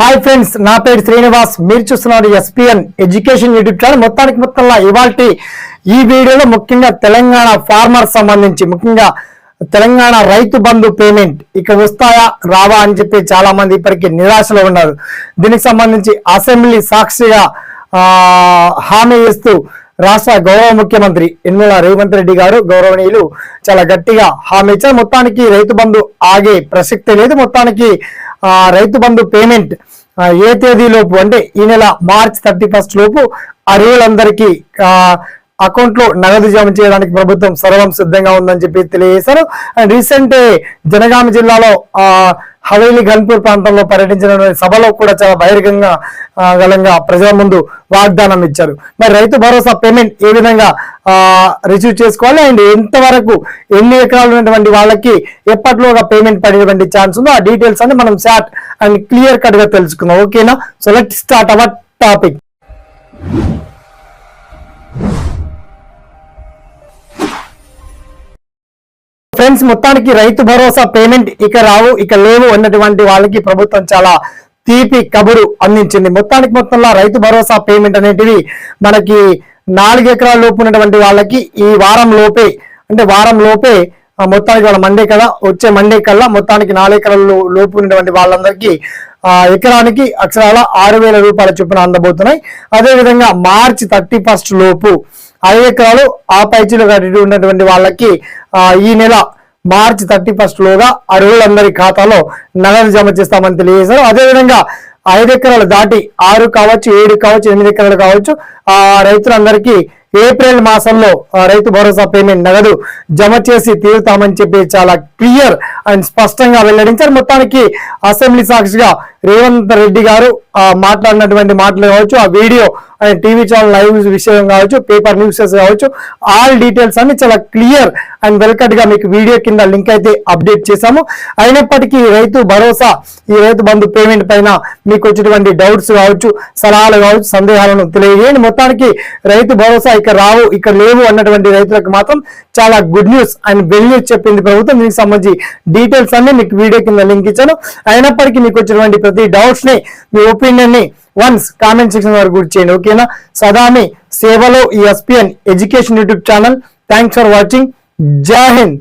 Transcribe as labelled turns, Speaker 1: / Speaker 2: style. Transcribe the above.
Speaker 1: Hi friends నా పేరు శ్రీనివాస్. మీరు చూస్తున్నారు ఎస్పీఎన్ ఎడ్యుకేషన్ యూట్యూబ్ ఛానల్ మొత్తానికి మొత్తంలో ఇవాళ ఈ వీడియోలో ముఖ్యంగా తెలంగాణ ఫార్మర్ సంబంధించి ముఖ్యంగా తెలంగాణ రైతు బంధు పేమెంట్ ఇక వస్తాయా రావా అని చెప్పి చాలా మంది ఇప్పటికీ నిరాశలో ఉన్నారు. దీనికి సంబంధించి అసెంబ్లీ సాక్షిగా హామీ ఇస్తూ రాష్ట్ర గౌరవ ముఖ్యమంత్రి యనమల రేవంత్ రెడ్డి గారు గౌరవనీయులు చాలా గట్టిగా హామీ ఇచ్చారు. మొత్తానికి రైతు బంధు ఆగే ప్రసక్తే లేదు. మొత్తానికి రైతు బంధు పేమెంట్ ఏ తేదీలోపు అంటే ఈ నెల మార్చ్ థర్టీ ఫస్ట్ లోపు అర్హులందరికీ ఆ, అకౌంట్లో నగదు జమ చేయడానికి ప్రభుత్వం సర్వం సిద్ధంగా ఉందని చెప్పి తెలియజేశారు. అండ్ రీసెంట్ జనగామ జిల్లాలో ఆ హవేలీ గన్పూర్ ప్రాంతంలో పర్యటించిన సభలో కూడా చాలా బహిరంగంగా గలంగా ప్రజల ముందు వాగ్దానం ఇచ్చారు. మరి రైతు భరోసా పేమెంట్ ఏ విధంగా రిసీవ్ చేసుకోవాలి? అండ్ ఎంతవరకు ఎన్ని ఎకరాలు ఉన్నటువంటి వాళ్ళకి ఎప్పటిలోగా పేమెంట్ పడేటువంటి ఛాన్స్ ఉందో ఆ డీటెయిల్స్ అన్ని మనం షార్ట్ అండ్ క్లియర్ కట్గా తెలుసుకుందాం. ఓకేనా? So let start our topic. Friends మొత్తానికి రైతు భరోసా పేమెంట్ ఇక రావు ఇక లేవు అన్నటువంటి వాళ్ళకి ప్రభుత్వం చాలా తీపి కబురు అందించింది. మొత్తానికి మొత్తంలో రైతు భరోసా పేమెంట్ అనేటివి మనకి నాలుగు ఎకరాల లోపు ఉన్నటువంటి వాళ్ళకి ఈ వారం లోపే అంటే వారం లోపే మొత్తానికి వాళ్ళ మండే కదా వచ్చే మండే కల్లా మొత్తానికి నాలుగు ఎకరాల లోపు ఉన్నటువంటి వాళ్ళందరికీ ఆ, ఎకరానికి అక్షరాల ఆరు వేల రూపాయల చొప్పున అందబోతున్నాయి. అదేవిధంగా మార్చి థర్టీ ఫస్ట్ లోపు ఐదు ఎకరాలు ఆ పైచీలు ఉన్నటువంటి వాళ్ళకి ఆ, ఈ నెల మార్చి థర్టీ ఫస్ట్ లోగా అర్హులందరి ఖాతాలో నగదు జమ చేస్తామని తెలియజేశారు. అదేవిధంగా ఐదు ఎకరాలు దాటి ఆరు కావచ్చు ఏడు కావచ్చు ఎనిమిది ఎకరాలు కావచ్చు ఆ రైతులందరికీ ఏప్రిల్ మాసంలో ఆ, రైతు భరోసా పేమెంట్ నగదు జమ చేసి తీరుతామని చెప్పి చాలా క్లియర్ అండ్ స్పష్టంగా వెల్లడించారు. మొత్తానికి అసెంబ్లీ సాక్షిగా రేవంత్ రెడ్డి గారు ఆ, మాట్లాడినటువంటి మాటలు కావచ్చు ఆ video and TV channel live విషయం కావచ్చు పేపర్ న్యూసెస్ కావచ్చు ఆల్ డీటెయిల్స్ అన్ని చాలా క్లియర్ అండ్ వెల్కట్గా మీకు వీడియో కింద లింక్ అయితే అప్డేట్ చేశాము. అయినప్పటికీ రైతు భరోసా ఈ రైతు బంధు పేమెంట్ పైన మీకు వచ్చేటువంటి డౌట్స్ కావచ్చు సలహాలు కావచ్చు సందేహాలను తెలియజేయండి. మొత్తానికి రైతు భరోసా ఇక్కడ రావు ఇక్కడ లేవు అన్నటువంటి రైతులకు మాత్రం చాలా good news and well news చెప్పింది ప్రభుత్వం. దీనికి సంబంధించి డీటెయిల్స్ అన్ని మీకు వీడియో కింద లింక్ ఇచ్చాను. అయినప్పటికీ మీకు వచ్చినటువంటి ప్రతి డౌట్స్ని మీ ఒపీనియన్ని వన్స్ కామెంట్ సెక్షన్ వరకు గుర్తు చేయండి ఓకేనా సదామి సేవలో ఈ SPN education YouTube channel thanks for watching జై హింద్